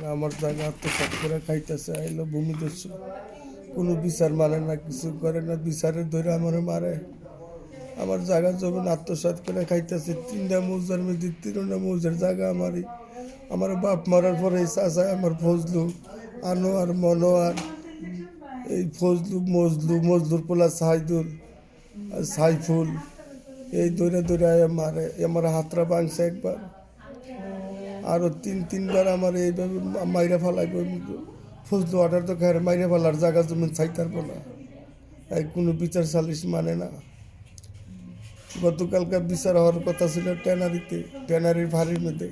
আমার জায়গা আত্মসাত করে খাইতেছে, আইলো ভূমিদস্যু কোনো বিচার মানে না, কিছু করে না, বিচারে ধরে আমার মারে। আমার জায়গা জমিন আত্মসাত করে খাইতেছে, তিনটা মৌজার মধ্যে তিনটা মৌজার জায়গা আমারই। আমার বাপ মরার পরে এই চাচায় আমার ফজলু আনোয়ার মনোয়ার এই ফজলু, মজলু, মজলুর পোলা সাইদুল, আর সাইফুল, এই দৌড়ে দৌড়ে মারে আমার হাতরা ভাঙছে একবার। আরও তিন, তিনবার আমার এইভাবে মাইরা ফেলাই ফজলু অর্ডার তো খায় মাইরা ফেলার জায়গা জমিন চাইতার না। এই কোনো বিচার সালিশ মানে না। গতকালকার বিচার হওয়ার কথা ছিল ট্যানারিতে, ট্যানারির ভারির মধ্যে।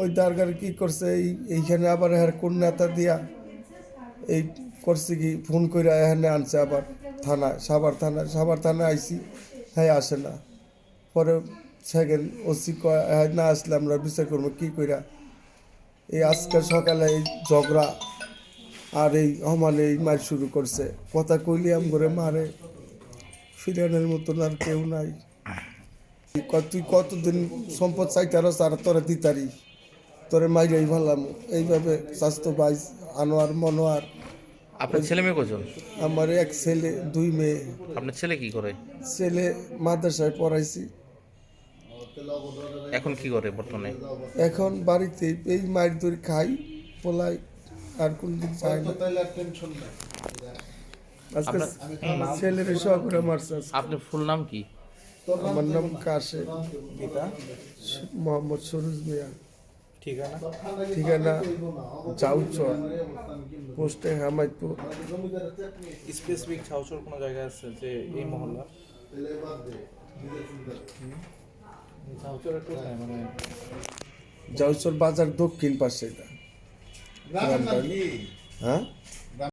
ওই দারগার কি করছে? এই, এইখানে আবার হ্যার কোন নেতা দিয়া এই করছে কি? ফোন করে এখানে আনছে আবার থানায়, সাভার থানায় সাভার থানায় আইসি হ্যাঁ আসে না। পরে সেকেন্ড ওসি হ্যাঁ না আসলে আমরা বিচার করব। কী কইরা? এই আজকে সকালে এই ঝগড়া আর এই হমানে এই মার শুরু করছে। কথা কইলি আম করে মারে। ফিরানের মতন আর কেউ নাই। তুই কতদিন সম্পদ চাইতারস আর তোরা দিতারি। তোরে মাইরাই ভালাম এইভাবে স্বাস্থ্য বাইস আনোয়ার মনোয়ার। আপনার ছেলে মেয়ে কজন? আমার এক ছেলে দুই মেয়ে। আপনার ছেলে কি করে? ছেলে মাদ্রাসায় পড়াইছি। এখন কি করে বর্তমানে? এখন বাড়িতে এই মায়ের দড়ি খাই পোলাই আর কোন দিন চাই না। আজকে ছেলের সব করে মারছে। আপনার ফুল নাম কি? আমার নাম কাশে মোহাম্মদ সরুজ মিয়া। ঠিকানা? ঠিকানা জাউচর পোস্টে হামাইতপুর স্পেসিফিক ছাউচর কোনো জায়গা আছে যে এই মহল্লা জাউচর বাজার দক্ষিণ পাশে এটা। হ্যাঁ?